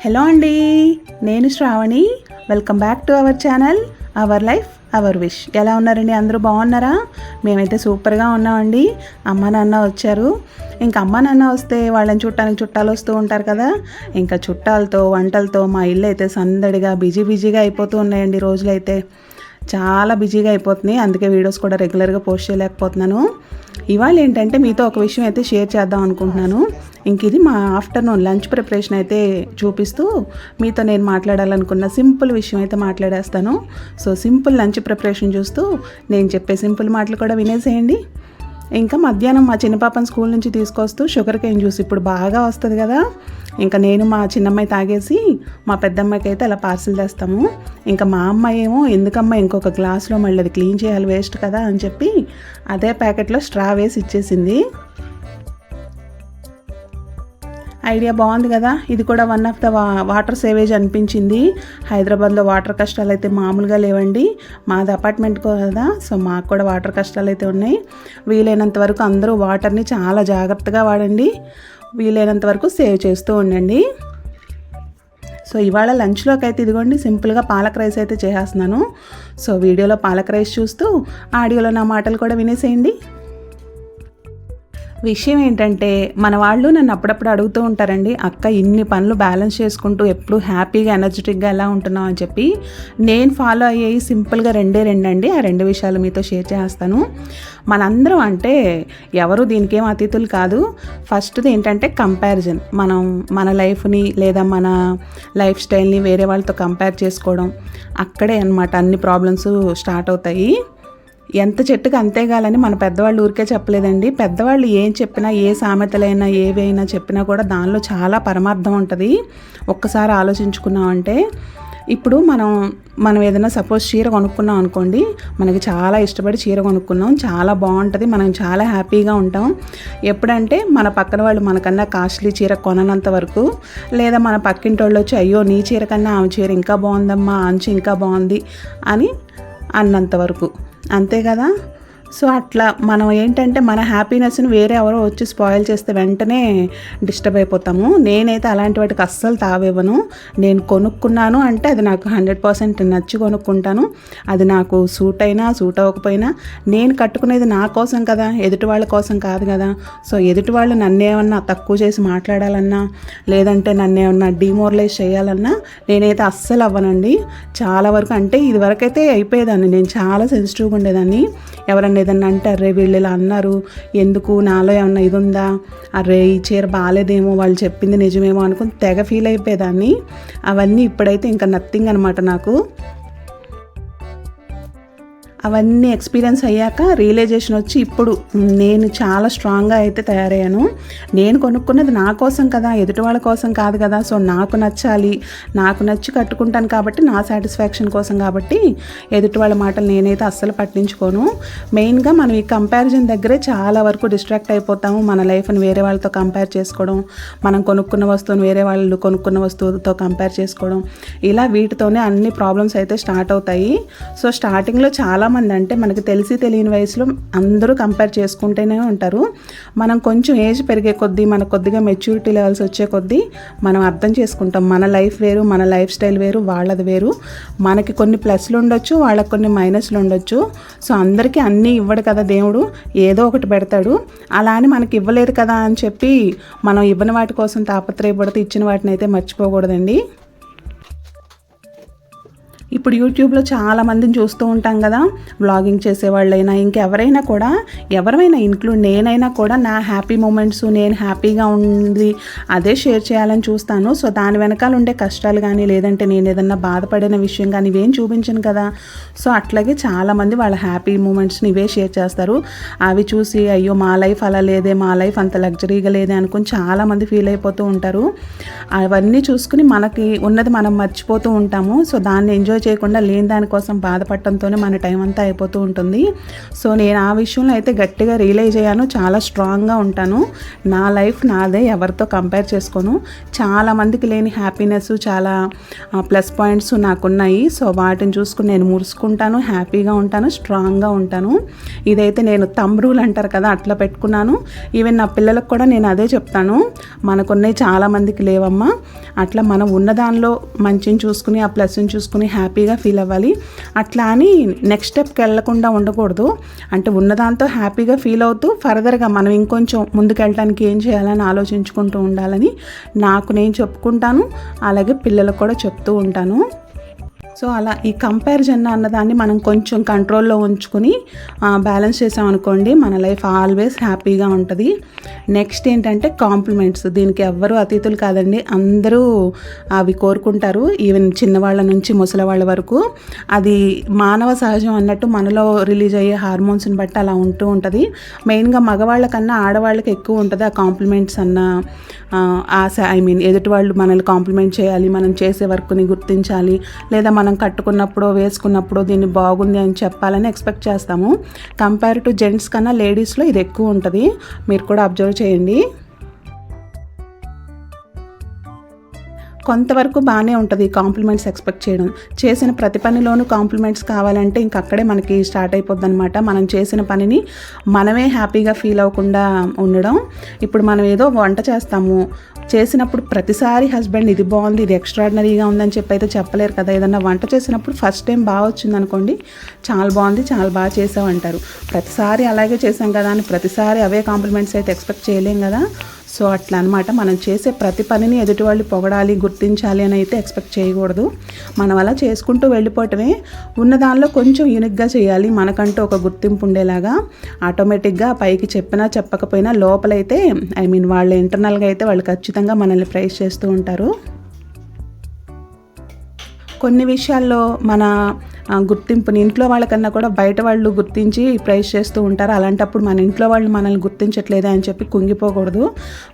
Hello అండి నేను Sravani. Welcome back to our channel our life our wish ఎలా ఉన్నారండి? అందరూ బాగున్నారా? మేమైతే సూపర్గా ఉన్నామండి. అమ్మ నాన్న వచ్చారు. ఇంకా అమ్మ నాన్న వస్తే వాళ్ళని చుట్టానికి చుట్టాలు వస్తూ ఉంటారు కదా. ఇంకా చుట్టాలతో వంటలతో మా ఇల్లు అయితే సందడిగా బిజీ బిజీగా అయిపోతూ ఉన్నాయండి రోజులైతే. చాలా బిజీగా అయిపోతున్నాయి. అందుకే వీడియోస్ కూడా రెగ్యులర్గా పోస్ట్ చేయలేకపోతున్నాను. ఇవాళ ఏంటంటే మీతో ఒక విషయం అయితే షేర్ చేద్దాం అనుకుంటున్నాను. ఇంక ఇది మా ఆఫ్టర్నూన్ లంచ్ ప్రిపరేషన్ అయితే చూపిస్తూ మీతో నేను మాట్లాడాలనుకున్న సింపుల్ విషయం అయితే మాట్లాడేస్తాను. సో సింపుల్ లంచ్ ప్రిపరేషన్ చూస్తూ నేను చెప్పే సింపుల్ మాటలు కూడా వినేసేయండి. ఇంకా మధ్యాహ్నం మా చిన్న పాపని స్కూల్ నుంచి తీసుకొస్తూ షుగర్ కేన్ జ్యూస్ ఇప్పుడు బాగా వస్తుంది కదా. ఇంకా నేను మా చిన్నమ్మాయి తాగేసి మా పెద్దమ్మాయికి అయితే అలా పార్సిల్ చేస్తాము ఇంకా మా అమ్మాయి ఏమో ఎందుకమ్మా ఇంకొక గ్లాస్లో మళ్ళీ అది క్లీన్ చేయాలి వేస్ట్ కదా అని చెప్పి అదే ప్యాకెట్లో స్ట్రా వేసి ఇచ్చేసింది. ఐడియా బాగుంది కదా. ఇది కూడా one of the water savage అనిపించింది. హైదరాబాద్లో వాటర్ కష్టాలు అయితే మామూలుగా లేవండి. మాది అపార్ట్మెంట్ కదా సో మాకు కూడా వాటర్ కష్టాలు అయితే ఉన్నాయి. వీలైనంత వరకు అందరూ వాటర్ని చాలా జాగ్రత్తగా వాడండి. వీలైనంత వరకు సేవ్ చేస్తూ ఉండండి. సో ఇవాళ లంచ్లోకి అయితే ఇదిగోండి సింపుల్గా పాలక్ రైస్ అయితే చేసేస్తున్నాను. సో వీడియోలో పాలక్ రైస్ చూస్తూ ఆడియోలో నా మాటలు కూడా వినేసేయండి. విషయం ఏంటంటే మన వాళ్ళు నన్ను అప్పుడప్పుడు అడుగుతూ ఉంటారండి అక్క ఇన్ని పనులు బ్యాలెన్స్ చేసుకుంటూ ఎప్పుడు హ్యాపీగా ఎనర్జెటిక్గా ఎలా ఉంటున్నావు? అని చెప్పి. నేను ఫాలో అయ్యేవి సింపుల్గా రెండే రెండండి ఆ రెండు విషయాలు మీతో షేర్ చేస్తాను. మనందరం అంటే ఎవరు దీనికేం అతిథులు కాదు. ఫస్ట్ది ఏంటంటే కంపారిజన్ మనం మన లైఫ్ని లేదా మన లైఫ్ స్టైల్ని వేరే వాళ్ళతో కంపేర్ చేసుకోవడం అక్కడే అనమాట అన్ని ప్రాబ్లమ్స్ స్టార్ట్ అవుతాయి. ఎంత చెట్టుకు అంతేగాలని మన పెద్దవాళ్ళు ఊరికే చెప్పలేదండి. పెద్దవాళ్ళు ఏం చెప్పినా ఏ సామెతలైనా ఏవైనా చెప్పినా కూడా దానిలో చాలా పరమార్థం ఉంటుంది. ఒక్కసారి ఆలోచించుకున్నామంటే ఇప్పుడు మనం మనం ఏదైనా సపోజ్ చీర కొనుక్కున్నాం అనుకోండి మనకి చాలా ఇష్టపడి చీర కొనుక్కున్నాం చాలా బాగుంటుంది మనం చాలా హ్యాపీగా ఉంటాం. ఎప్పుడంటే మన పక్కన వాళ్ళు మనకన్నా కాస్ట్లీ చీర కొననంత వరకు లేదా మన పక్కింటి వాళ్ళు వచ్చి అయ్యో నీ చీర కన్నా ఆమె చీర ఇంకా బాగుందమ్మా అంచు ఇంకా బాగుంది అని అన్నంత వరకు. అంతే కదా సో అట్లా మనం ఏంటంటే మన హ్యాపీనెస్ని వేరే ఎవరో వచ్చి స్పాయిల్ చేస్తే వెంటనే డిస్టర్బ్ అయిపోతాము. నేనైతే అలాంటి వాటికి అస్సలు తావివ్వను. నేను కొనుక్కున్నాను అంటే అది నాకు హండ్రెడ్ పర్సెంట్ నచ్చి కొనుక్కుంటాను. అది నాకు సూట్ అయినా సూట్ అవ్వకపోయినా నేను కట్టుకునేది నా కోసం కదా ఎదుటి వాళ్ళ కోసం కాదు కదా. సో ఎదుటి వాళ్ళు నన్నేమన్నా తక్కువ చేసి మాట్లాడాలన్నా లేదంటే నన్నేమన్నా డిమోరలైజ్ చేయాలన్నా నేనైతే అస్సలు అవ్వనండి. చాలా వరకు అంటే ఇది వరకైతే అయిపోయేదాన్ని. నేను చాలా సెన్సిటివ్గా ఉండేదాన్ని. ఎవరన్నా ఏదన్నా అంటే అరే వీళ్ళు ఇలా అన్నారు. ఎందుకు? నాలో ఏమన్నా ఇది ఉందా? అరే ఈ చీర బాగాలేదేమో వాళ్ళు చెప్పింది నిజమేమో అనుకుని తెగ ఫీల్ అయిపోయేదాన్ని. అవన్నీ ఇప్పుడైతే ఇంకా నథింగ్ అనమాట నాకు. అవన్నీ ఎక్స్పీరియన్స్ అయ్యాక రియలైజేషన్ వచ్చి ఇప్పుడు నేను చాలా స్ట్రాంగ్గా అయితే తయారయ్యాను. నేను కొనుక్కున్నది నా కోసం కదా ఎదుటి వాళ్ళ కోసం కాదు కదా. సో నాకు నచ్చాలి నాకు నచ్చి కట్టుకుంటాను కాబట్టి నా సాటిస్ఫాక్షన్ కోసం కాబట్టి ఎదుటి వాళ్ళ మాటలు నేనైతే అస్సలు పట్టించుకోను. మెయిన్గా మనం ఈ కంపారిజన్ దగ్గరే చాలా వరకు డిస్ట్రాక్ట్ అయిపోతాము. మన లైఫ్ని వేరే వాళ్ళతో కంపేర్ చేసుకోవడం మనం కొనుక్కున్న వస్తువును వేరే వాళ్ళు కొనుక్కున్న వస్తువుతో కంపేర్ చేసుకోవడం ఇలా వీటితోనే అన్ని ప్రాబ్లమ్స్ అయితే స్టార్ట్ అవుతాయి. సో స్టార్టింగ్లో చాలా చాలామంది అంటే మనకు తెలిసి తెలియని వయసులో అందరూ కంపేర్ చేసుకుంటూనే ఉంటారు. మనం కొంచెం ఏజ్ పెరిగే కొద్దీ మన కొద్దిగా మెచ్యూరిటీ లెవెల్స్ వచ్చే కొద్దీ మనం అర్థం చేసుకుంటాం. మన లైఫ్ వేరు మన లైఫ్ స్టైల్ వేరు వాళ్ళది వేరు. మనకి కొన్ని ప్లస్లు ఉండొచ్చు వాళ్ళకి కొన్ని మైనస్లు ఉండొచ్చు. సో అందరికీ అన్నీ ఇవ్వడు కదా దేవుడు. ఏదో ఒకటి పెడతాడు. అలా అని మనకి ఇవ్వలేదు కదా అని చెప్పి మనం ఇవ్వని వాటి కోసం తాపత్రయపడితే ఇచ్చిన వాటిని అయితే మర్చిపోకూడదండి. ఇప్పుడు యూట్యూబ్లో చాలా మందిని చూస్తూ ఉంటాం కదా వ్లాగింగ్ చేసేవాళ్ళైనా ఇంకెవరైనా కూడా ఎవరైనా ఇంక్లూడ్ నేనైనా కూడా నా హ్యాపీ మూమెంట్స్ నేను హ్యాపీగా ఉంది అదే షేర్ చేయాలని చూస్తాను. సో దాని వెనకాల ఉండే కష్టాలు కానీ లేదంటే నేను ఏదన్నా బాధపడిన విషయం కానీ ఇవేం చూపించను కదా. సో అట్లాగే చాలామంది వాళ్ళ హ్యాపీ మూమెంట్స్ని ఇవే షేర్ చేస్తారు. అవి చూసి అయ్యో మా లైఫ్ అలా లేదే మా లైఫ్ అంత లగ్జరీగా లేదే అనుకుని చాలామంది ఫీల్ అయిపోతూ ఉంటారు. అవన్నీ చూసుకుని మనకి ఉన్నది మనం మర్చిపోతూ ఉంటాము. సో దాన్ని ఎంజాయ్ చే చేయకుండా లేని దానికోసం బాధపడటంతోనే మన టైం అంతా అయిపోతూ ఉంటుంది. సో నేను ఆ విషయంలో అయితే గట్టిగా రియలైజ్ అయ్యాను. చాలా స్ట్రాంగ్గా ఉంటాను. నా లైఫ్ నాదే ఎవరితో కంపేర్ చేసుకోను. చాలా మందికి లేని హ్యాపీనెస్ చాలా ప్లస్ పాయింట్స్ నాకున్నాయి. సో వాటిని చూసుకుని నేను మురుసుకుంటాను హ్యాపీగా ఉంటాను స్ట్రాంగ్గా ఉంటాను. ఇదైతే నేను తమ్ రూల్ అంటారు కదా అట్లా పెట్టుకున్నాను. ఈవెన్ నా పిల్లలకు కూడా నేను అదే చెప్తాను. మనకున్నవి చాలామందికి లేవమ్మా. అట్లా మనం ఉన్న దానిలో మంచిని చూసుకుని ఆ ప్లస్ని చూసుకుని హ్యాపీ హ్యాపీగా ఫీల్ అవ్వాలి. అట్లా అని నెక్స్ట్ స్టెప్కి వెళ్ళకుండా ఉండకూడదు. అంటే ఉన్నదాంతో హ్యాపీగా ఫీల్ అవుతూ ఫర్దర్గా మనం ఇంకొంచెం ముందుకెళ్ళడానికి ఏం చేయాలని ఆలోచించుకుంటూ ఉండాలని నాకు నేను చెప్పుకుంటాను. అలాగే పిల్లలకు కూడా చెప్తూ ఉంటాను. సో అలా ఈ కంపారిజన్ అన్నదాన్ని మనం కొంచెం కంట్రోల్లో ఉంచుకుని బ్యాలెన్స్ చేసామనుకోండి మన లైఫ్ ఆల్వేస్ హ్యాపీగా ఉంటుంది. నెక్స్ట్ ఏంటంటే కాంప్లిమెంట్స్ దీనికి ఎవ్వరూ అతిథులు కాదండి. అందరూ అవి కోరుకుంటారు. ఈవెన్ చిన్నవాళ్ళ నుంచి ముసలివాళ్ళ వరకు. అది మానవ సహజం అన్నట్టు మనలో రిలీజ్ అయ్యే హార్మోన్స్ని బట్టి అలా ఉంటూ ఉంటుంది. మెయిన్గా మగవాళ్ళకన్నా ఆడవాళ్ళకి ఎక్కువ ఉంటుంది ఆ కాంప్లిమెంట్స్ అన్న ఆశ. ఐ మీన్ ఎదుటి వాళ్ళు మనల్ని కాంప్లిమెంట్ చేయాలి మనం చేసే వర్క్ని గుర్తించాలి లేదా మనం కట్టుకున్నప్పుడు వేసుకున్నప్పుడు దీన్ని బాగుంది అని చెప్పాలని ఎక్స్పెక్ట్ చేస్తాము. కంపేర్ టు జెంట్స్ కన్నా లేడీస్లో ఇది ఎక్కువ ఉంటుంది. మీరు కూడా అబ్జర్వ్ చేయండి. కొంతవరకు బాగానే ఉంటుంది కాంప్లిమెంట్స్ ఎక్స్పెక్ట్ చేయడం. చేసిన ప్రతి పనిలోనూ కాంప్లిమెంట్స్ కావాలంటే ఇంక అక్కడే మనకి స్టార్ట్ అయిపోద్ది అనమాట మనం చేసిన పనిని మనమే హ్యాపీగా ఫీల్ అవ్వకుండా ఉండడం. ఇప్పుడు మనం ఏదో వంట చేస్తాము. చేసినప్పుడు ప్రతిసారి హస్బెండ్ ఇది బాగుంది ఇది ఎక్స్ట్రాడినరీగా ఉందని చెప్పి అయితే చెప్పలేరు కదా. ఏదన్నా వంట చేసినప్పుడు ఫస్ట్ టైం బాగా వచ్చింది అనుకోండి చాలా బాగుంది చాలా బాగా చేసావు అంటారు. ప్రతిసారి అలాగే చేసాం కదా అని ప్రతిసారి అవే కాంప్లిమెంట్స్ అయితే ఎక్స్పెక్ట్ చేయలేం కదా. సో అట్లా అనమాట మనం చేసే ప్రతి పనిని ఎదుటి వాళ్ళు పొగడాలి గుర్తించాలి అని అయితే ఎక్స్పెక్ట్ చేయకూడదు. మనం అలా చేసుకుంటూ వెళ్ళిపోవటమే ఉన్న దానిలో కొంచెం యూనిక్గా చేయాలి. మనకంటూ ఒక గుర్తింపు ఉండేలాగా ఆటోమేటిక్గా పైకి చెప్పినా చెప్పకపోయినా లోపలైతే ఐ మీన్ వాళ్ళ ఇంటర్నల్గా అయితే వాళ్ళు ఖచ్చితంగా మనల్ని ప్రైస్ చేస్తూ ఉంటారు. కొన్ని విషయాల్లో మన గుర్తింపుని ఇంట్లో వాళ్ళకన్నా కూడా బయట వాళ్ళు గుర్తించి ప్రైజ్ చేస్తూ ఉంటారు. అలాంటప్పుడు మన ఇంట్లో వాళ్ళు మనల్ని గుర్తించట్లేదే అని చెప్పి కుంగిపోకూడదు.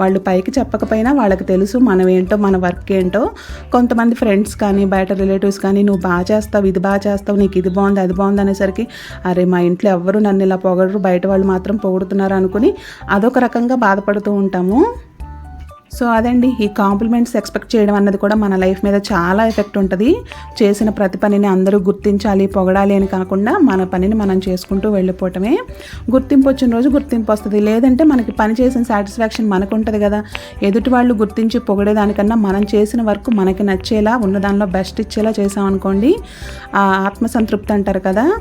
వాళ్ళు పైకి చెప్పకపోయినా వాళ్ళకి తెలుసు మనం ఏంటో మన వర్క్ ఏంటో. కొంతమంది ఫ్రెండ్స్ కానీ బయట రిలేటివ్స్ కానీ నువ్వు బాగా చేస్తావు ఇది బాగా చేస్తావు నీకు ఇది బాగుంది అది బాగుంది అనేసరికి అరే మా ఇంట్లో ఎవ్వరు నన్ను ఇలా పొగడరు బయట వాళ్ళు మాత్రం పొగుడుతున్నారు అనుకుని అదొక రకంగా బాధపడుతూ ఉంటాము. సో అదండి ఈ కాంప్లిమెంట్స్ ఎక్స్పెక్ట్ చేయడం అన్నది కూడా మన లైఫ్ మీద చాలా ఎఫెక్ట్ ఉంటుంది. చేసిన ప్రతి పనిని అందరూ గుర్తించాలి పొగడాలి అని కాకుండా మన పనిని మనం చేసుకుంటూ వెళ్ళిపోవటమే. గుర్తింపు వచ్చిన రోజు గుర్తింపు వస్తుంది. లేదంటే మనకి పని చేసిన సాటిస్ఫాక్షన్ మనకు ఉంటుంది కదా. ఎదుటి వాళ్ళు గుర్తించి పొగడేదానికన్నా మనం చేసిన వర్క్ మనకి నచ్చేలా ఉన్న దానిలో బెస్ట్ ఇచ్చేలా చేసామనుకోండి ఆత్మసంతృప్తి అంటారు కదా.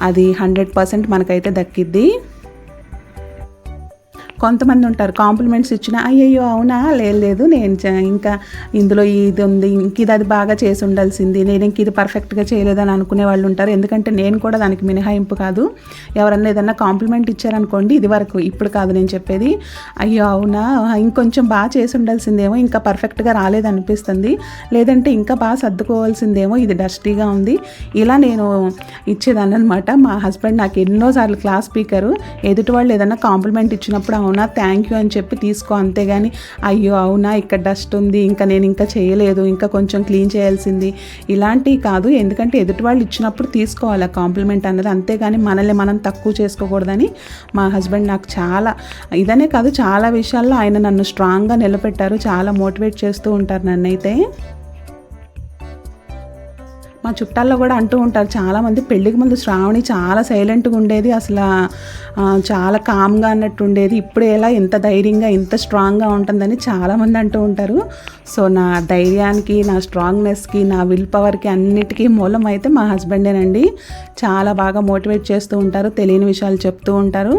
అది హండ్రెడ్ పర్సెంట్ మనకైతే దక్కిద్ది. కొంతమంది ఉంటారు కాంప్లిమెంట్స్ ఇచ్చిన అయ్యయ్యో అవునా? లేదు నేను ఇంకా ఇందులో ఇది ఉంది ఇంక ఇది అది బాగా చేసి ఉండాల్సింది నేను ఇంక ఇది పర్ఫెక్ట్గా చేయలేదని అనుకునే వాళ్ళు ఉంటారు. ఎందుకంటే నేను కూడా దానికి మినహాయింపు కాదు. ఎవరన్నా ఏదన్నా కాంప్లిమెంట్ ఇచ్చారనుకోండి ఇది వరకు ఇప్పుడు కాదు నేను చెప్పేది. అయ్యో అవునా? ఇంకొంచెం బాగా చేసి ఉండాల్సిందేమో ఇంకా పర్ఫెక్ట్గా రాలేదనిపిస్తుంది లేదంటే ఇంకా బాగా సర్దుకోవాల్సిందేమో ఇది డస్టీగా ఉంది. ఇలా నేను ఇచ్చేదాన్ని అనమాట మా హస్బెండ్ నాకు ఎన్నోసార్లు క్లాస్ స్పీకరు ఎదుటి వాళ్ళు ఏదన్నా కాంప్లిమెంట్ ఇచ్చినప్పుడు అవునా? థ్యాంక్ యూ అని చెప్పి తీసుకో అంతేగాని అయ్యో అవునా? ఇక్కడ డస్ట్ ఉంది ఇంకా నేను ఇంకా చేయలేదు ఇంకా కొంచెం క్లీన్ చేయాల్సింది. ఇలాంటివి కాదు ఎందుకంటే ఎదుటి వాళ్ళు ఇచ్చినప్పుడు తీసుకోవాలి ఆ కాంప్లిమెంట్ అన్నది. అంతేగాని మనల్ని మనం తక్కువ చేసుకోకూడదని మా హస్బెండ్ నాకు చాలా ఇదనే కాదు చాలా విషయాల్లో ఆయన నన్ను స్ట్రాంగ్గా నిలబెట్టారు చాలా మోటివేట్ చేస్తూ ఉంటారు నన్నైతే. మా చుట్టాల్లో కూడా అంటూ ఉంటారు. చాలామంది పెళ్ళికి ముందు శ్రావణి చాలా సైలెంట్గా ఉండేది. అసలు చాలా కామ్గా అన్నట్టు ఉండేది. ఇప్పుడు ఎలా ఇంత ధైర్యంగా ఇంత స్ట్రాంగ్గా ఉంటుందని చాలామంది అంటూ ఉంటారు. సో నా ధైర్యానికి నా స్ట్రాంగ్నెస్కి నా విల్ పవర్కి అన్నిటికీ మూలం అయితే మా హస్బెండేనండి. చాలా బాగా మోటివేట్ చేస్తూ ఉంటారు. తెలియని విషయాలు చెప్తూ ఉంటారు.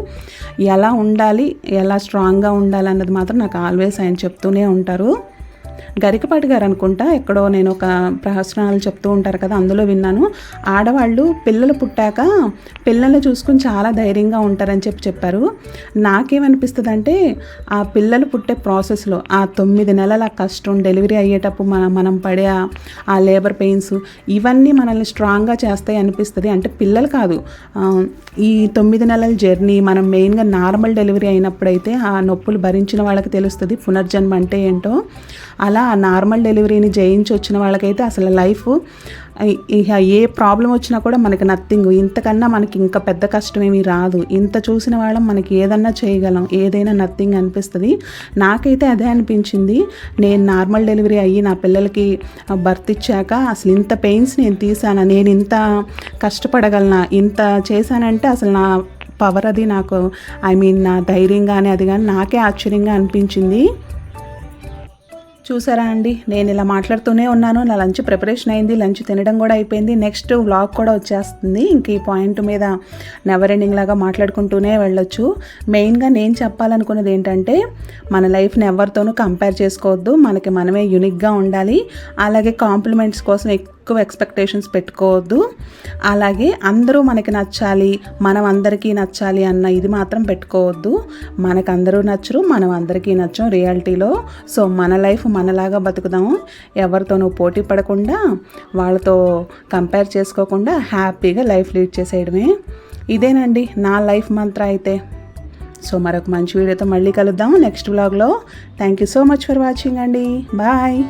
ఎలా ఉండాలి ఎలా స్ట్రాంగ్గా ఉండాలి అన్నది మాత్రం నాకు ఆల్వేస్ ఆయన చెప్తూనే ఉంటారు. గరికపాటి గారు అనుకుంటా ఎక్కడో నేను ఒక ప్రహసనాలు చెప్తూ ఉంటారు కదా అందులో విన్నాను. ఆడవాళ్ళు పిల్లలు పుట్టాక పిల్లల్ని చూసుకుని చాలా ధైర్యంగా ఉంటారని చెప్పి చెప్పారు. నాకేమనిపిస్తుంది అంటే ఆ పిల్లలు పుట్టే ప్రాసెస్లో ఆ తొమ్మిది నెలల కష్టం డెలివరీ అయ్యేటప్పుడు మన మనం పడే ఆ లేబర్ పెయిన్స్ ఇవన్నీ మనల్ని స్ట్రాంగ్గా చేస్తాయి అనిపిస్తుంది. అంటే పిల్లలు కాదు ఈ తొమ్మిది నెలల జర్నీ మనం మెయిన్గా నార్మల్ డెలివరీ అయినప్పుడైతే ఆ నొప్పులు భరించిన వాళ్ళకి తెలుస్తుంది పునర్జన్మ అంటే ఏంటో. అలా ఆ నార్మల్ డెలివరీని జయించి వచ్చిన వాళ్ళకైతే అసలు లైఫ్ ఏ ప్రాబ్లం వచ్చినా కూడా మనకి నథింగ్. ఇంతకన్నా మనకి ఇంకా పెద్ద కష్టమేమీ రాదు. ఇంత చూసిన వాళ్ళం మనకి ఏదన్నా చేయగలం ఏదైనా నథింగ్ అనిపిస్తుంది. నాకైతే అదే అనిపించింది. నేను నార్మల్ డెలివరీ అయ్యి నా పిల్లలకి బర్త్ ఇచ్చాక అసలు ఇంత పెయిన్స్ నేను తీసాను నేను ఇంత కష్టపడగలనా? ఇంత చేశానంటే అసలు నా పవర్ అది నాకు ఐ మీన్ నా ధైర్యం కానీ అది కానీ నాకే ఆశ్చర్యంగా అనిపించింది. చూసారా అండి? నేను ఇలా మాట్లాడుతూనే ఉన్నాను. నా లంచ్ ప్రిపరేషన్ అయింది. లంచ్ తినడం కూడా అయిపోయింది. నెక్స్ట్ వ్లాగ్ కూడా వచ్చేస్తుంది. ఇంక ఈ పాయింట్ మీద నెవర్ ఎండింగ్ లాగా మాట్లాడుకుంటూనే వెళ్ళొచ్చు. మెయిన్గా నేను చెప్పాలనుకున్నది ఏంటంటే మన లైఫ్ని ఎవరితోనూ కంపేర్ చేసుకోవద్దు. మనకి మనమే యూనిక్గా ఉండాలి. అలాగే కాంప్లిమెంట్స్ కోసం ఎక్కువ ఎక్స్పెక్టేషన్స్ పెట్టుకోవద్దు. అలాగే అందరూ మనకి నచ్చాలి మనం అందరికీ నచ్చాలి అన్న ఇది మాత్రం పెట్టుకోవద్దు. మనకు అందరూ నచ్చరు మనం అందరికీ నచ్చం రియాలిటీలో. సో మన లైఫ్ మనలాగా బతుకుదాము ఎవరితోనూ పోటీ పడకుండా వాళ్ళతో కంపేర్ చేసుకోకుండా హ్యాపీగా లైఫ్ లీడ్ చేసేయడమే. ఇదేనండి నా లైఫ్ మంత్ర అయితే. సో మరొక మంచి వీడియోతో మళ్ళీ కలుద్దాం నెక్స్ట్ బ్లాగ్లో thank you so much for watching అండి. బాయ్